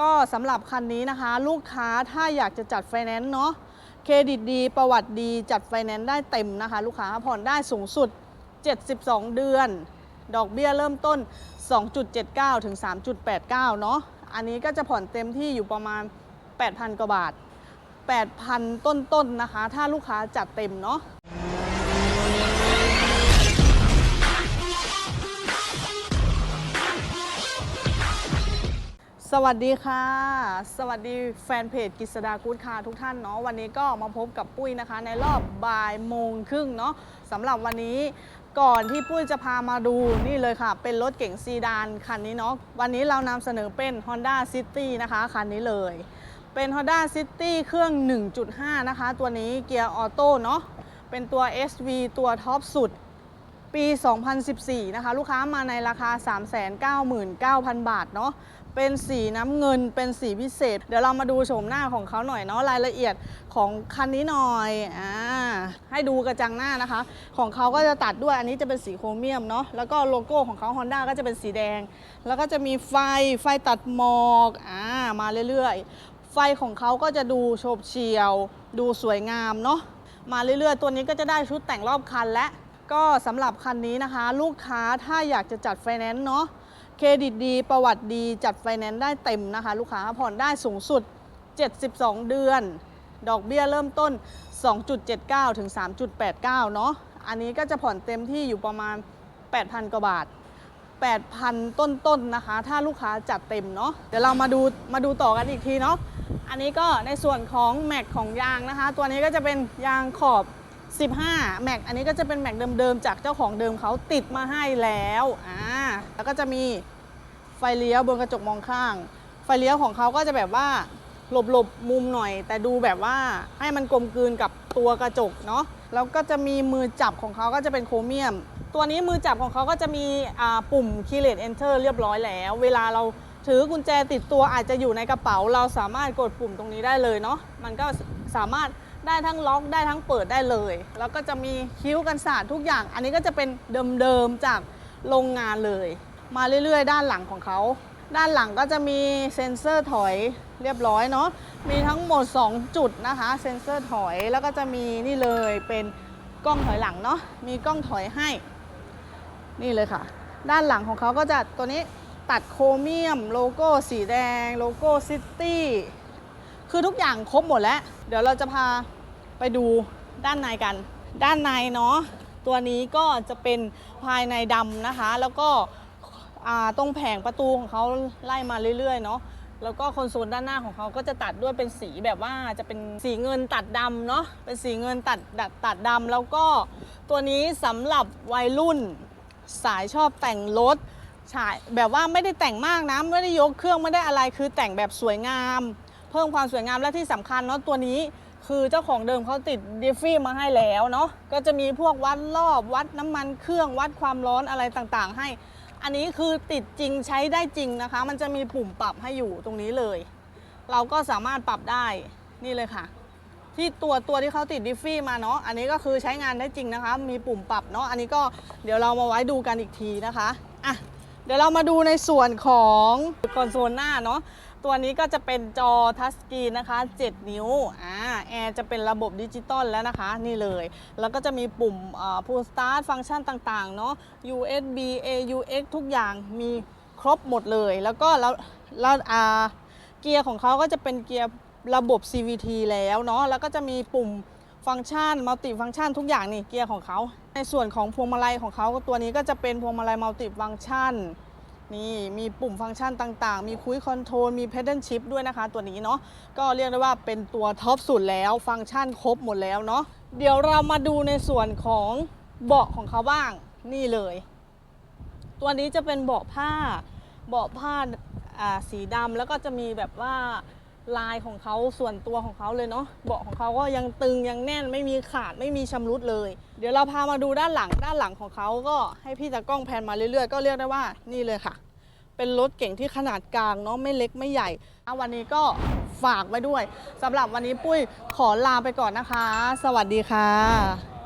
ก็สำหรับคันนี้นะคะ ลูกค้าถ้าอยากจะจัดไฟแนนซ์เนาะเครดิตดีประวัติดีจัดไฟแนนซ์ได้เต็มนะคะ ลูกค้าผ่อนได้สูงสุด 72 เดือน ดอกเบี้ยเริ่มต้น 2.79 ถึง 3.89 เนาะอันนี้ก็จะผ่อนเต็มที่อยู่ประมาณ 8,000 กว่าบาท 8,000 ต้นๆนะคะ ถ้าลูกค้าจัดเต็มเนาะ สวัสดีค่ะ สวัสดีแฟนเพจกิษดากู๊ดคาร์ทุกท่านเนาะวันนี้ก็มาพบกับปุ้ยนะคะ ในรอบบ่ายโมงครึ่งเนาะสำหรับวันนี้ก่อนที่ปุ้ยจะพามาดูนี่เลยค่ะ เป็นรถเก๋งซีดานคันนี้เนาะวันนี้เรานำเสนอเป็น Honda City นะคะคันนี้เลย เป็น Honda City เครื่อง 1.5 นะคะ ตัวนี้เกียร์ออโต้เนาะเป็นตัว SV ตัวท็อปสุดปี 2014 นะคะ ลูกค้ามาในราคา 399,000 บาทเนาะ เป็นสีน้ำเงินเป็นสีพิเศษ เดี๋ยวเรามาดูโฉมหน้าของเขาหน่อยเนาะรายละเอียดของคันนี้หน่อยอ่าให้ดูกระจังหน้านะคะ ของเขาก็จะตัดด้วยอันนี้จะเป็นสีโครเมียมเนาะแล้วก็โลโก้ของเขา Honda ก็จะเป็นสีแดง แล้วก็จะมีไฟไฟตัดหมอกอ่ามาเรื่อยๆ ไฟของเขาก็จะดูโฉบเฉี่ยว ดูสวยงามเนาะมาเรื่อยๆ ตัวนี้ก็จะได้ชุดแต่งรอบคันและก็สำหรับคันนี้นะคะ ลูกค้าถ้าอยากจะจัดไฟแนนซ์เนาะ เครดิตดี ประวัติดีจัดไฟแนนซ์ได้เต็มนะคะ ลูกค้าผ่อนได้สูงสุด 72 เดือน ดอกเบี้ยเริ่มต้น 2.79 ถึง 3.89 เนาะอันนี้ก็จะผ่อนเต็มที่อยู่ประมาณ 8,000 กว่าบาท 8,000 ต้นๆนนะคะ ถ้าลูกค้าจัดเต็มเนาะเดี๋ยวเรามาดูมาดูต่อกันอีกทีเนาะอันนี้ก็ในส่วนของแม็กของยางนะคะ ตัวนี้ก็จะเป็นยางขอบ 15 แม็กอันนี้ก็จะเป็นแม็กเดิมๆ จากเจ้าของเดิมเขาติดมาให้แล้วอ่าแล้วก็จะมีไฟเลี้ยวบนกระจกมองข้าง ไฟเลี้ยวของเขาก็จะแบบว่าหลบๆมุมหน่อย แต่ดูแบบว่าให้มันกลมกลืนกับตัวกระจกเนาะแล้วก็จะมีมือจับของเขาก็จะเป็นโครเมียม ตัวนี้มือจับของเขาก็จะมีปุ่ม Keyless Enter เรียบร้อยแล้ว เวลาเราถือกุญแจติดตัวอาจจะอยู่ในกระเป๋า เราสามารถกดปุ่มตรงนี้ได้เลยเนาะมันก็สามารถ ได้ทั้งล็อกได้ทั้งเปิดได้เลย แล้วก็จะมีคิ้วกันสาดทุกอย่าง อันนี้ก็จะเป็นเดิมๆจากโรงงานเลย มาเรื่อยๆ ด้านหลังของเขา ด้านหลังก็จะมีเซ็นเซอร์ถอยเรียบร้อยเนาะมีทั้งหมด 2 จุดนะคะ เซ็นเซอร์ถอยแล้วก็จะมีนี่เลยเป็นกล้องถอยหลังเนาะมีกล้องถอยให้ นี่เลยค่ะ ด้านหลังของเขาก็จะตัวนี้ตัดโครเมียม โลโก้สีแดง โลโก้ซิตี้ คือทุกอย่างครบหมดแล้ว เดี๋ยวเราจะพาไปดูด้านในกัน ด้านในเนาะตัวนี้ก็จะเป็นภายในดำนะคะ แล้วก็ตรงแผงประตูของเขาไล่มาเรื่อยๆเนาะแล้วก็คอนโซลด้านหน้าของเขาก็จะตัดด้วยเป็นสีแบบว่าจะเป็นสีเงินตัดดำเนาะเป็นสีเงินตัดตัดตัดดำแล้วก็ตัวนี้สำหรับวัยรุ่นสายชอบแต่งรถฉายแบบว่าไม่ได้แต่งมากนะไม่ได้ยกเครื่องไม่ได้อะไรคือแต่งแบบสวยงาม เพิ่มความสวยงามและที่สำคัญเนาะตัวนี้คือเจ้าของเดิมเขาติดดิฟฟี่มาให้แล้วเนาะก็จะมีพวกวัดรอบวัดน้ำมันเครื่องวัดความร้อนอะไรต่างๆ ให้ อันนี้คือติดจริงใช้ได้จริงนะคะ มันจะมีปุ่มปรับให้อยู่ตรงนี้เลย เราก็สามารถปรับได้นี่เลยค่ะ ที่ตัวตัวที่เขาติดดิฟฟี่มาเนาะอันนี้ก็คือใช้งานได้จริงนะคะ มีปุ่มปรับเนาะอันนี้ก็เดี๋ยวเรามาไว้ดูกันอีกทีนะคะอะเดี๋ยวเรามาดูในส่วนของคอนโซลหน้าเนาะ ตัวนี้ก็จะเป็นจอทัชสกรีนนะคะ 7 นิ้วอ่าแอร์จะเป็นระบบดิจิตอลแล้วนะคะ นี่เลย แล้วก็จะมีปุ่มพูลสตาร์ทฟังก์ชันต่างๆ เนาะ USB AUX ทุกอย่างมีครบหมดเลย แล้วก็แล้วแล้วอ่าเกียร์ของเขาก็จะเป็นเกียร์ระบบ CVT แล้วเนาะ แล้วก็จะมีปุ่มฟังก์ชันมัลติฟังก์ชันทุกอย่างนี่เกียร์ของเขา ในส่วนของพวงมาลัยของเขาตัวนี้ก็จะเป็นพวงมาลัยมัลติฟังก์ชัน นี่มีปุ่มฟังก์ชันต่างๆ มีคุยคอนโทรล มี pedal shift ด้วยนะคะ ตัวนี้เนาะ ก็เรียกได้ว่าเป็นตัวท็อปสุดแล้ว ฟังก์ชันครบหมดแล้วเนาะ เดี๋ยวเรามาดูในส่วนของเบาะของเขาบ้าง นี่เลย ตัวนี้จะเป็นเบาะผ้า เบาะผ้าอ่าสีดำแล้วก็จะมีแบบว่าลายของเขาส่วนตัวของเขาเลยเนาะเบาะของเขาก็ยังตึงยังแน่นไม่มีขาดไม่มีชำรุดเลย เดี๋ยวเราพามาดูด้านหลังด้านหลังของเขาก็ให้พี่ตากล้องแพนมาเรื่อยๆ ก็เรียกได้ว่านี่เลยค่ะ เป็นรถเก่งที่ขนาดกลางเนาะไม่เล็กไม่ใหญ่วันนี้ก็ฝากไว้ด้วยสำหรับวันนี้ปุ้ยขอลาไปก่อนนะคะ สวัสดีค่ะ